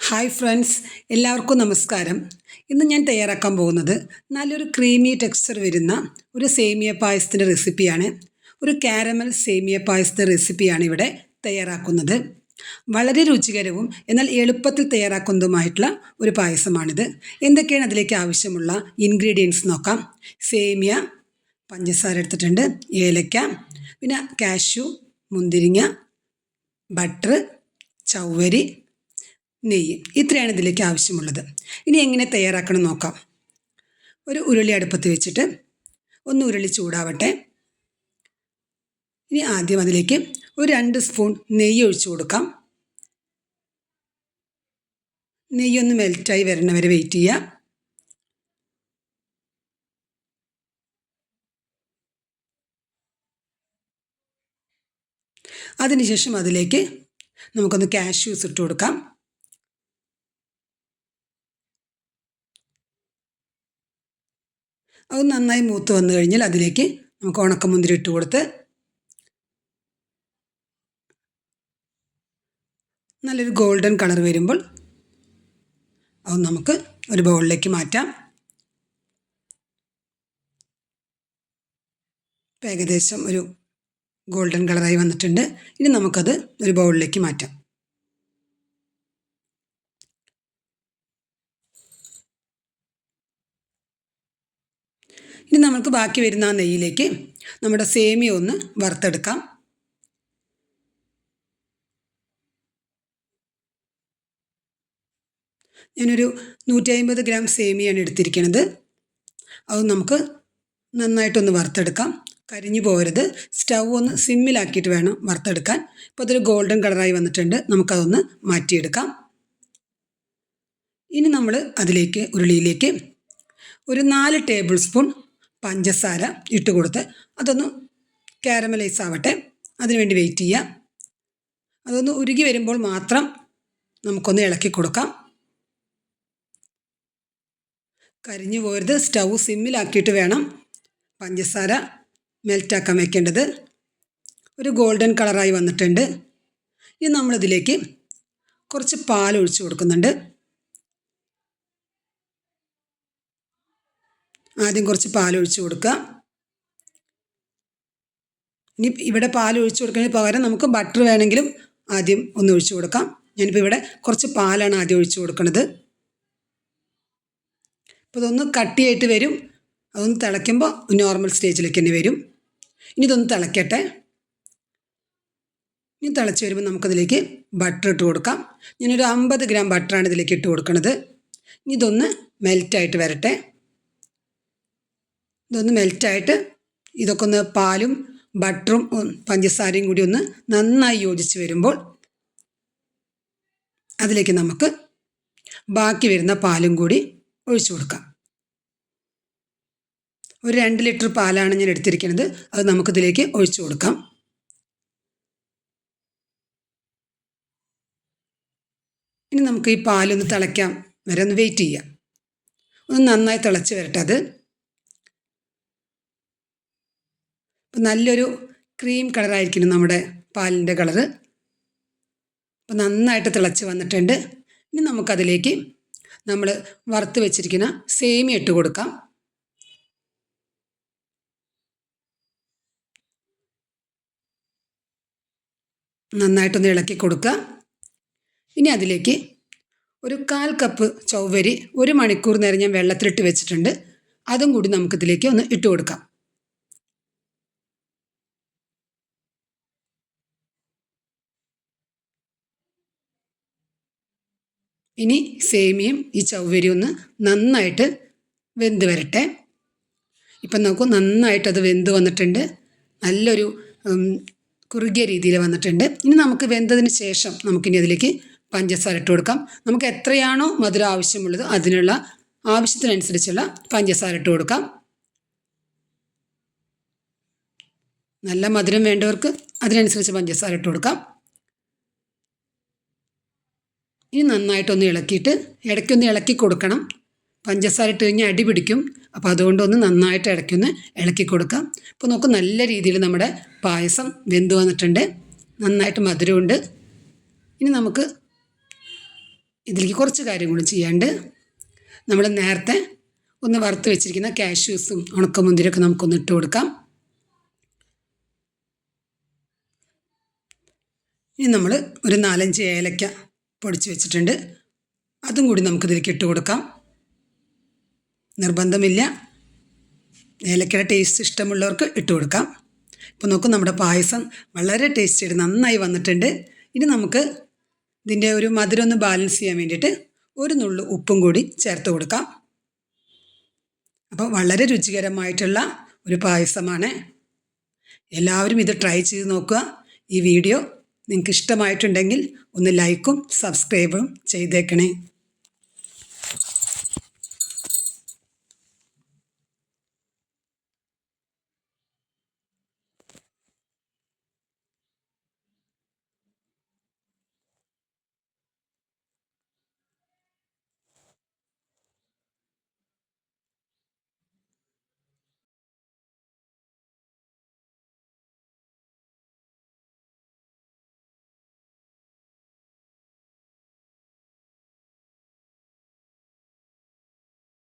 Hi friends എല്ലാവർക്കും നമസ്കാരം. ഇന്ന് ഞാൻ തയ്യാറാക്കാൻ പോകുന്നത് നല്ലൊരു ക്രീമി ടെക്സ്ചർ വരുന്ന ഒരു സേമിയ പായസത്തിന്റെ റെസിപ്പിയാണ് ഒരു കാരമൽ സേമിയ പായസത്തിന്റെ റെസിപ്പിയാണ് ഇവിടെ തയ്യാറാക്കുന്നത്. വളരെ രുചികരവും എന്നാൽ എളുപ്പത്തിൽ തയ്യാറാക്കുന്നതുമായിട്ടുള്ള ഒരു പായസമാണിത്. എന്തൊക്കെയാണ് അതിലേക്ക് ആവശ്യമുള്ള ഇൻഗ്രീഡിയൻസ് നോക്കാം. സേമിയ പഞ്ചസാര എടുത്തിട്ടുണ്ട് ഏലക്ക പിന്നെ കാഷ്യൂ മുന്തിരിങ്ങ ബട്ടർ ചവ്വരി നെയ്യ്. ഇത്രയാണ് ഇതിലേക്ക് ആവശ്യമുള്ളത്. ഇനി എങ്ങനെ തയ്യാറാക്കണം നോക്കാം. ഒരു ഉരുളി അടുപ്പത്ത് വെച്ചിട്ട് ഒന്ന് ഉരുളി ചൂടാവട്ടെ. ഇനി ആദ്യം അതിലേക്ക് ഒരു രണ്ട് സ്പൂൺ നെയ്യ് ഒഴിച്ചു കൊടുക്കാം. നെയ്യൊന്ന് മെൽറ്റായി വരണവരെ വെയിറ്റ് ചെയ്യുക അതിനുശേഷം അതിലേക്ക് നമുക്കൊന്ന് കാഷ്യൂസ് ഇട്ട് കൊടുക്കാം. അത് നന്നായി മൂത്ത് വന്നു കഴിഞ്ഞാൽ അതിലേക്ക് നമുക്ക് ഉണക്കമുന്തിരി ഇട്ട് കൊടുത്ത് നല്ലൊരു ഗോൾഡൻ കളർ വരുമ്പോൾ അത് നമുക്ക് ഒരു ബൗളിലേക്ക് മാറ്റാം. ഏകദേശം ഒരു ഗോൾഡൻ കളറായി വന്നിട്ടുണ്ട്. ഇനി നമുക്കത് ഒരു ബൗളിലേക്ക് മാറ്റാം. ഇനി നമുക്ക് ബാക്കി വരുന്ന ആ നെയ്യിലേക്ക് നമ്മുടെ സേമിയ ഒന്ന് വറുത്തെടുക്കാം. ഞാനൊരു നൂറ്റി അമ്പത് ഗ്രാം സേമിയാണ് എടുത്തിരിക്കുന്നത്. അത് നമുക്ക് നന്നായിട്ടൊന്ന് വറുത്തെടുക്കാം. കരിഞ്ഞു പോകരുത്. സ്റ്റൗ ഒന്ന് സിമ്മിലാക്കിയിട്ട് വേണം വറുത്തെടുക്കാൻ. ഇപ്പോൾ അതൊരു ഗോൾഡൻ കളറായി വന്നിട്ടുണ്ട്. നമുക്കതൊന്ന് മാറ്റിയെടുക്കാം. ഇനി നമ്മൾ അതിലേക്ക് ഉരുളിയിലേക്ക് ഒരു നാല് ടേബിൾ സ്പൂൺ പഞ്ചസാര ഇട്ട് കൊടുത്ത് അതൊന്ന് കാരമലൈസ് ആവട്ടെ. അതിനുവേണ്ടി വെയിറ്റ് ചെയ്യാം. അതൊന്ന് ഉരുകി വരുമ്പോൾ മാത്രം നമുക്കൊന്ന് ഇളക്കി കൊടുക്കാം. കരിഞ്ഞു പോരുത്. സ്റ്റൗ സിമ്മിലാക്കിയിട്ട് വേണം പഞ്ചസാര മെൽറ്റാക്കാൻ വെക്കേണ്ടത്. ഒരു ഗോൾഡൻ കളറായി വന്നിട്ടുണ്ട്. ഇനി നമ്മളിതിലേക്ക് കുറച്ച് പാൽ ഒഴിച്ചു കൊടുക്കുന്നുണ്ട്. ആദ്യം കുറച്ച് പാൽ ഒഴിച്ചു കൊടുക്കുക. ഇനി ഇവിടെ പാൽ ഒഴിച്ചു കൊടുക്കുന്നതിന് പകരം നമുക്ക് ബട്ടർ വേണമെങ്കിലും ആദ്യം ഒന്ന് ഒഴിച്ചു കൊടുക്കാം. ഞാനിപ്പോൾ ഇവിടെ കുറച്ച് പാലാണ് ആദ്യം ഒഴിച്ചു കൊടുക്കുന്നത്. അപ്പോൾ ഇതൊന്ന് കട്ടിയായിട്ട് വരും. അതൊന്ന് തിളയ്ക്കുമ്പോൾ നോർമൽ സ്റ്റേജിലേക്ക് തന്നെ വരും. ഇനി ഇതൊന്ന് തിളയ്ക്കട്ടെ. ഇനി തിളച്ച് വരുമ്പോൾ നമുക്കതിലേക്ക് ബട്ടർ ഇട്ട് കൊടുക്കാം. ഞാനൊരു അമ്പത് ഗ്രാം ബട്ടറാണ് ഇതിലേക്ക് ഇട്ട് കൊടുക്കുന്നത്. ഇനി ഇതൊന്ന് മെൽറ്റായിട്ട് വരട്ടെ. ഇതൊന്ന് മെൽറ്റായിട്ട് ഇതൊക്കെ ഒന്ന് പാലും ബട്ടറും പഞ്ചസാരയും കൂടി ഒന്ന് നന്നായി യോജിച്ച് വരുമ്പോൾ അതിലേക്ക് നമുക്ക് ബാക്കി വരുന്ന പാലും കൂടി ഒഴിച്ചു കൊടുക്കാം. ഒരു രണ്ട് ലിറ്റർ പാലാണ് ഞാൻ എടുത്തിരിക്കുന്നത്. അത് നമുക്കിതിലേക്ക് ഒഴിച്ചു കൊടുക്കാം. ഇനി നമുക്ക് ഈ പാലൊന്ന് തിളയ്ക്കാം. വരെ ഒന്ന് വെയിറ്റ് ചെയ്യാം. ഒന്ന് നന്നായി തിളച്ച് വരട്ടെ അത്. നല്ലൊരു ക്രീം കളറായിരിക്കണം നമ്മുടെ പാലിന്റെ കളറ് അപ്പം നന്നായിട്ട് തിളച്ച് വന്നിട്ടുണ്ട്. ഇനി നമുക്കതിലേക്ക് നമ്മൾ വറുത്ത് വെച്ചിരിക്കുന്ന സേമിയ ഇട്ട് കൊടുക്കാം. നന്നായിട്ടൊന്ന് ഇളക്കി കൊടുക്കുക. ഇനി അതിലേക്ക് ഒരു കാൽ കപ്പ് ചൗവരി ഒരു മണിക്കൂർ നേരം ഞാൻ വെള്ളത്തിലിട്ട് വെച്ചിട്ടുണ്ട്. അതും കൂടി നമുക്കിതിലേക്ക് ഒന്ന് ഇട്ട് കൊടുക്കാം. ഇനി സേമിയും ഈ ചവ്വരി ഒന്ന് നന്നായിട്ട് വെന്ത് വരട്ടെ. ഇപ്പം നോക്കൂ അത് വെന്ത് വന്നിട്ടുണ്ട്. നല്ലൊരു കുറുകിയ രീതിയിൽ വന്നിട്ടുണ്ട്. ഇനി നമുക്ക് വെന്തതിന് ശേഷം നമുക്കിനി അതിലേക്ക് പഞ്ചസാര ഇട്ട് കൊടുക്കാം. നമുക്ക് എത്രയാണോ മധുരം ആവശ്യമുള്ളത് അതിനുള്ള ആവശ്യത്തിനനുസരിച്ചുള്ള പഞ്ചസാര ഇട്ട് കൊടുക്കാം. നല്ല മധുരം വേണ്ടവർക്ക് അതിനനുസരിച്ച് പഞ്ചസാര ഇട്ട് കൊടുക്കാം. ഇനി നന്നായിട്ടൊന്ന് ഇളക്കിയിട്ട് ഇടയ്ക്കൊന്ന് ഇളക്കി കൊടുക്കണം. പഞ്ചസാര ഇട്ട് കഴിഞ്ഞാൽ അടി പിടിക്കും. അപ്പോൾ അതുകൊണ്ടൊന്ന് നന്നായിട്ട് ഇടയ്ക്കൊന്ന് ഇളക്കി കൊടുക്കാം. അപ്പോൾ നമുക്ക് നല്ല രീതിയിൽ നമ്മുടെ പായസം വെന്ത് വന്നിട്ടുണ്ട്. നന്നായിട്ട് മധുരമുണ്ട്. ഇനി നമുക്ക് ഇതിലേക്ക് കുറച്ച് കാര്യം കൂടി ചെയ്യാണ്ട് നമ്മൾ നേരത്തെ ഒന്ന് വറുത്ത് വെച്ചിരിക്കുന്ന കാഷ്യൂസും ഉണക്കമുന്തിരിയൊക്കെ നമുക്കൊന്ന് ഇട്ട് കൊടുക്കാം. ഇനി നമ്മൾ ഒരു നാലഞ്ച് ഏലക്ക പൊടിച്ച് വെച്ചിട്ടുണ്ട്. അതും കൂടി നമുക്കിതിലേക്ക് ഇട്ട് കൊടുക്കാം. നിർബന്ധമില്ല. ഏലക്കയുടെ ടേസ്റ്റ് ഇഷ്ടമുള്ളവർക്ക് ഇട്ട് കൊടുക്കാം. ഇപ്പോൾ നോക്കും നമ്മുടെ പായസം വളരെ ടേസ്റ്റിയായിട്ട് നന്നായി വന്നിട്ടുണ്ട്. ഇനി നമുക്ക് ഇതിന്റെ ഒരു മധുരം ഒന്ന് ബാലൻസ് ചെയ്യാൻ വേണ്ടിയിട്ട് ഒരു നുള്ളു ഉപ്പും കൂടി ചേർത്ത് കൊടുക്കാം. അപ്പോൾ വളരെ രുചികരമായിട്ടുള്ള ഒരു പായസമാണ്. എല്ലാവരും ഇത് ട്രൈ ചെയ്ത് നോക്കുക. ഈ വീഡിയോ നിങ്ങൾക്ക് ഇഷ്ടമായിട്ടുണ്ടെങ്കിൽ ഒന്ന് ലൈക്കും സബ്സ്ക്രൈബും ചെയ്തേക്കണേ.